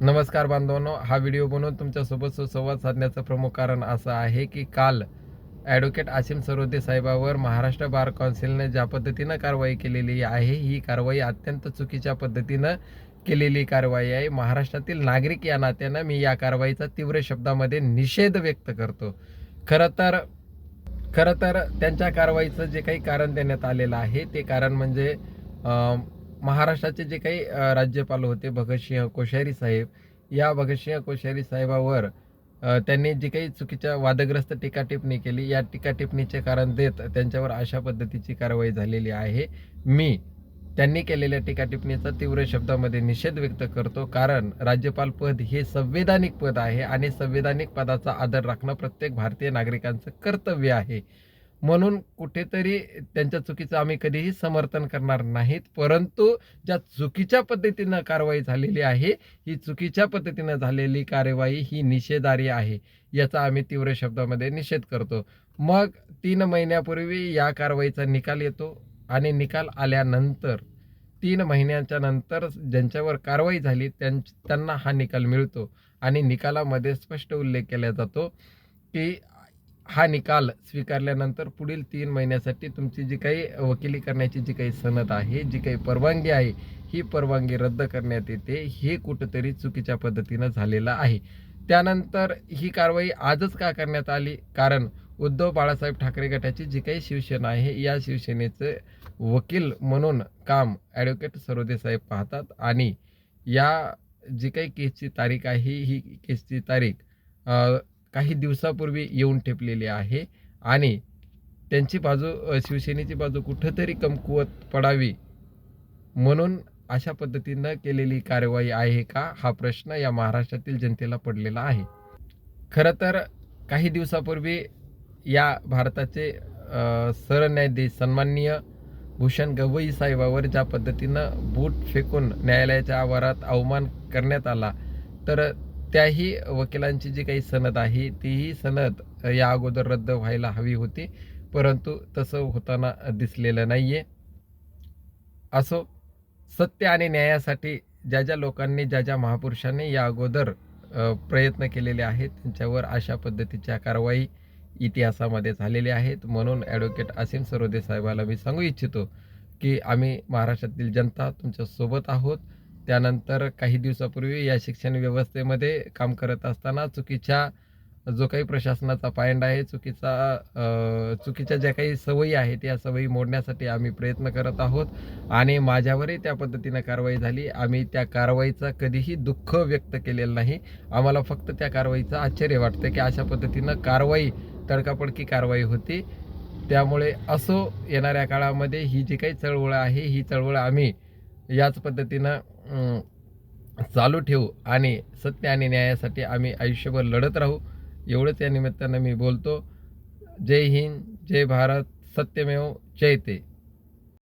नमस्कार बांधवांनो हा व्हिडिओ बनवून तुमच्यासोबत सुसंवाद साधण्याचं प्रमुख कारण असं आहे की काल ॲडव्होकेट आसिम सरोदे साहेबावर महाराष्ट्र बार काउन्सिलने ज्या पद्धतीनं कारवाई केलेली आहे ही कारवाई अत्यंत चुकीच्या पद्धतीनं केलेली कारवाई आहे. महाराष्ट्रातील नागरिक या नात्यानं मी या कारवाईचा तीव्र शब्दामध्ये निषेध व्यक्त करतो. खरं तर खरं तर त्यांच्या कारवाईचं जे काही कारण देण्यात आलेलं आहे ते कारण म्हणजे महाराष्ट्राचे जे काही राज्यपाल होते भगतसिंह कोश्यारी साहेब या भगतसिंह कोश्यारी साहेबावर त्यांनी जी काही चुकीच्या वादग्रस्त टीकाटिपणी केली या टीकाटिपणीचे कारण देत त्यांच्यावर अशा पद्धतीची कारवाई झालेली आहे. मी त्यांनी केलेल्या टीकाटिपणीचा तीव्र शब्दामध्ये निषेध व्यक्त करतो कारण राज्यपाल पद हे संवैधानिक पद आहे आणि संवैधानिक पदाचा आदर राखणं प्रत्येक भारतीय नागरिकांचं कर्तव्य आहे. म्हणून कुठेतरी त्यांच्या चुकीचं आम्ही कधीही समर्थन करणार नाहीत. परंतु ज्या चुकीच्या पद्धतीनं कारवाई झालेली आहे ही चुकीच्या पद्धतीनं झालेली कारवाई ही निषेधारी आहे याचा आम्ही तीव्र शब्दामध्ये निषेध करतो. मग तीन महिन्यापूर्वी या कारवाईचा निकाल येतो आणि निकाल आल्यानंतर तीन महिन्याच्या नंतर ज्यांच्यावर कारवाई झाली त्यां त्यांना हा निकाल मिळतो. आणि निकालामध्ये स्पष्ट उल्लेख केला जातो की हा निकाल स्वीकारल्यानंतर पुढील तीन महिन्यासाठी तुमची जी काही वकिली करण्याची जी काही सनद आहे जी काही परवानगी आहे ही परवानगी रद्द करण्यात येते. हे कुठंतरी चुकीच्या पद्धतीनं झालेलं आहे. त्यानंतर ही कारवाई आजच का करण्यात आली? कारण उद्धव बाळासाहेब ठाकरे गटाची जी काही शिवसेना आहे या शिवसेनेचं वकील म्हणून काम ॲडव्होकेट सरोदेसाहेब पाहतात आणि या जी काही केसची तारीख आहे ही केसची तारीख काही दिवसापूर्वी येऊन ठेपलेली आहे आणि त्यांची बाजू शिवसेनेची बाजू कुठंतरी कमकुवत पडावी म्हणून अशा पद्धतीनं केलेली कारवाई आहे का? हा प्रश्न या महाराष्ट्रातील जनतेला पडलेला आहे. खरं तर काही दिवसापूर्वी या भारताचे सरन्यायाधीश सन्माननीय भूषण गवई साहेबावर ज्या पद्धतीनं बूट फेकून न्यायालयाच्या आवारात अवमान करण्यात आला तर त्याही वकिलांची जी काही सनद आहे तीही सनद या अगोदर रद्द व्हायला हवी होती. परंतु तसं होताना दिसलेलं नाही आहे असो सत्य आणि न्यायासाठी ज्या ज्या लोकांनी ज्या ज्या महापुरुषांनी या अगोदर प्रयत्न केलेले आहेत त्यांच्यावर अशा पद्धतीच्या कारवाई इतिहासामध्ये झालेल्या आहेत. म्हणून ॲडव्होकेट असीम सरोदे साहेबाला मी सांगू इच्छितो की आम्ही महाराष्ट्रातील जनता तुमच्यासोबत आहोत. त्यानंतर काही दिवसापूर्वी या शिक्षण व्यवस्थेमध्ये काम करत असताना चुकीच्या जो काही प्रशासनाचा पायंडा आहे चुकीचा चुकीच्या ज्या काही सवयी आहेत या सवयी मोडण्यासाठी आम्ही प्रयत्न करत आहोत आणि माझ्यावरही त्या पद्धतीनं कारवाई झाली. आम्ही त्या कारवाईचा कधीही दुःख व्यक्त केलेलं नाही. आम्हाला फक्त त्या कारवाईचं आश्चर्य वाटतं की अशा पद्धतीनं कारवाई तडकापडकी कारवाई होती. त्यामुळे असो येणाऱ्या काळामध्ये ही जी काही चळवळ आहे ही चळवळ आम्ही याच पद्धतीनं चालू ठेवू आणि सत्य आणि न्यायासाठी आम्ही आयुष्यभर लढत राहू. एवढंच या निमित्तानं मी बोलतो. जय हिंद जय भारत सत्यमेव जयते